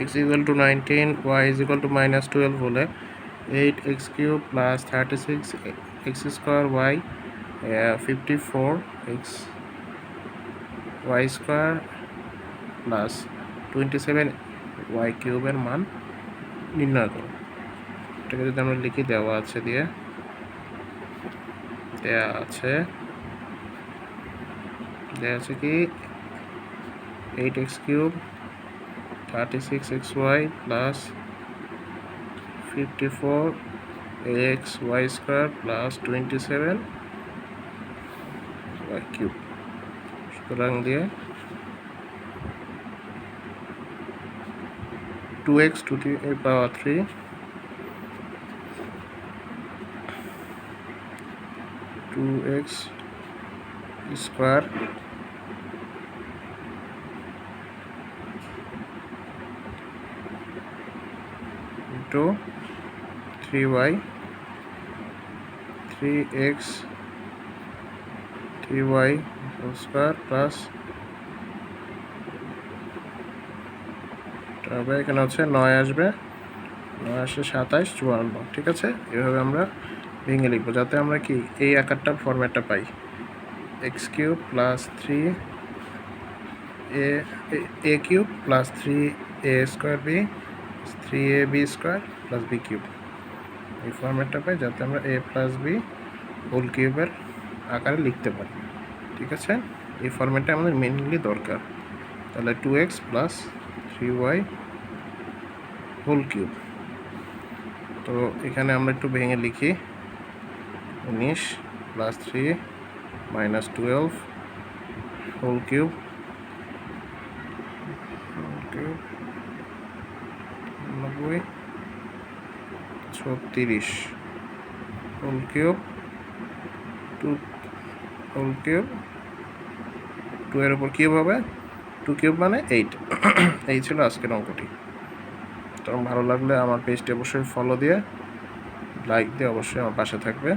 X equal to nineteen y is equal to minus twelve হলে eight x cube plus thirty six x square y fifty four x y square plus twenty seven y কিউবের মান নির্ণয় করো। এটাকে যদি আমরা লিখি, দেওয়া আছে দিয়ে দেওয়া আছে দেওয়া আছে কি? Eight x cube thirty six x y plus fifty four x y square plus twenty seven y cube সুতরাং দিয়ে two x to the power three two x square into three y three x three y square plus তবে এখানে হচ্ছে নয় আসবে। নয় আসে সাতাইশ, চুয়ান্ন। ঠিক আছে? এভাবে আমরা ভেঙে লিখব। যাতে আমরা কি এই আকারটার ফরম্যাটটা পাই। X cube plus three a cube plus three a square b three a b square plus b cube এই ফরম্যাটটা পাই যাতে আমরা এ প্লাস বি হোল কিউবের আকারে লিখতে পারি। ঠিক আছে? এই ফরম্যাটটা আমাদের মেনলি দরকার। তাহলে two x plus three y whole cube তো এখানে আমরা একটু ভেঙে লিখি। উনিশ plus three minus twelve whole cube cube নব্বই ছত্রিশ। Whole cube two whole cube two এর উপর কিউব হবে। টু কিউব মানে এইট এই ছিল আজকের অঙ্কটি। তো ভালো লাগলে আমার পেজটি অবশ্যই ফলো দিয়ে লাইক দিয়ে অবশ্যই আমার পাশে থাকবে।